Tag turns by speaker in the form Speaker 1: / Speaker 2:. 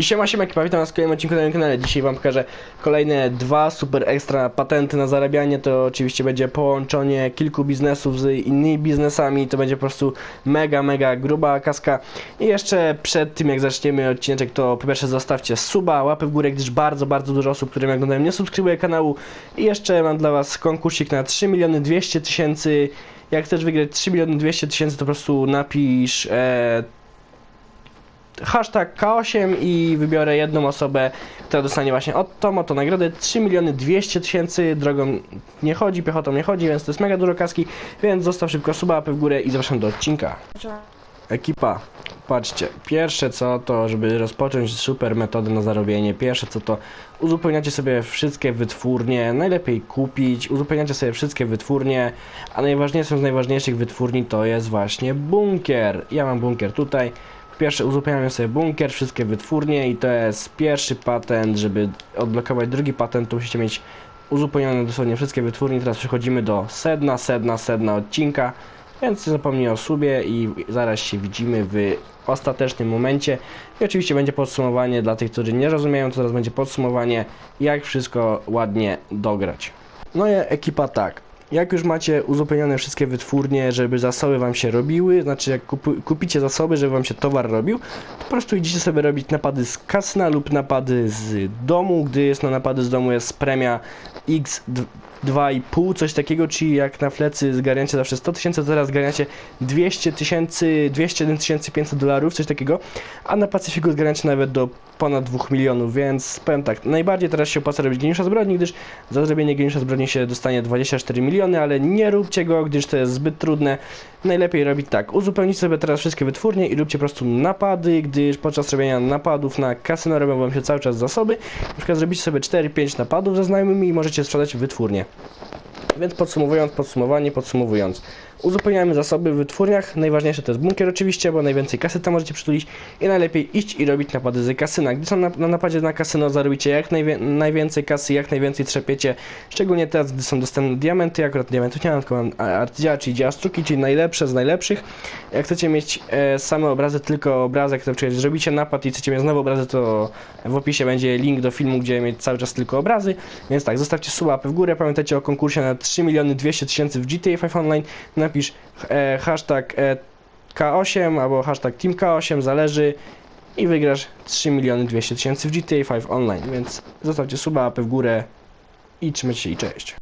Speaker 1: I siema, siema, ekipa, witam was w kolejnym odcinku na moim kanale. Dzisiaj wam pokażę kolejne dwa super ekstra patenty na zarabianie. To oczywiście będzie połączenie kilku biznesów z innymi biznesami. To będzie po prostu mega, mega gruba kaska. I jeszcze przed tym jak zaczniemy odcinek, to po pierwsze zostawcie suba, łapę w górę, gdyż bardzo, bardzo dużo osób, które mnie oglądają nie subskrybuje kanału. I jeszcze mam dla was konkursik na 3 miliony 200 tysięcy. Jak chcesz wygrać 3 miliony 200 tysięcy, to po prostu napisz e, hashtag K8 i wybiorę jedną osobę, która dostanie właśnie od tą oto nagrodę 3 miliony 200 tysięcy, drogą nie chodzi, piechotą nie chodzi, więc to jest mega dużo kaski, więc zostaw szybko suba, łapę w górę i zapraszam do odcinka. Ekipa, patrzcie, pierwsze co to, żeby rozpocząć super metodę na zarobienie, pierwsze co to uzupełniacie sobie wszystkie wytwórnie, najlepiej kupić, uzupełniacie sobie wszystkie wytwórnie, a najważniejszą z najważniejszych wytwórni to jest właśnie bunkier. Ja mam bunkier tutaj, pierwsze uzupełniamy sobie bunkier, wszystkie wytwórnie i to jest pierwszy patent, żeby odblokować drugi patent, to musicie mieć uzupełnione dosłownie wszystkie wytwórnie. Teraz przechodzimy do sedna, sedna, sedna odcinka, więc nie zapomnij o subie i zaraz się widzimy w ostatecznym momencie. I oczywiście będzie podsumowanie dla tych, którzy nie rozumieją, to teraz będzie podsumowanie, jak wszystko ładnie dograć. No i ekipa tak. Jak już macie uzupełnione wszystkie wytwórnie, żeby zasoby wam się robiły, znaczy jak kupicie zasoby, żeby wam się towar robił, to po prostu idziecie sobie robić napady z kasyna lub napady z domu, gdy jest na napady z domu jest premia x 2,5, coś takiego, czyli jak na flecy zgarniacie zawsze 100 tysięcy, teraz zgarniacie 200 tysięcy, 201 500 dolarów, coś takiego, a na Pacyfiku zgarniacie nawet do ponad 2 milionów, więc powiem tak, najbardziej teraz się opłaca robić geniusza zbrodni, gdyż za zrobienie geniusza zbrodni się dostanie 24 miliony, ale nie róbcie go, gdyż to jest zbyt trudne. Najlepiej robić tak, uzupełnijcie sobie teraz wszystkie wytwórnie i róbcie po prostu napady, gdyż podczas robienia napadów na kasyno robią wam się cały czas zasoby. Na przykład zrobicie sobie 4-5 napadów ze znajomymi i możecie sprzedać wytwórnie. Więc podsumowując, podsumowanie, podsumowując. Uzupełniamy zasoby w wytwórniach. Najważniejsze to jest bunkier oczywiście, bo najwięcej kasy tam możecie przytulić i najlepiej iść i robić napady z kasyna. Gdy są na, na napadzie na kasyno zarobicie jak najwięcej kasy, jak najwięcej trzepiecie. Szczególnie teraz, gdy są dostępne diamenty. Akurat diamentów nie mam, tylko mam artydzia, czyli dzieła sztuki, czyli najlepsze z najlepszych. Jak chcecie mieć e, same obrazy, tylko obrazek, to przecież zrobicie napad i chcecie mieć znowu obrazy, to w opisie będzie link do filmu, gdzie mieć cały czas tylko obrazy. Więc tak, zostawcie suba w górę. Pamiętajcie o konkursie na 3 miliony 200 tysięcy w GTA 5 Online. Napisz e, hashtag e, K8 albo hashtag Team K8, zależy i wygrasz 3 miliony 200 tysięcy w GTA 5 Online, więc zostawcie suba, łapę w górę i trzymajcie się i cześć.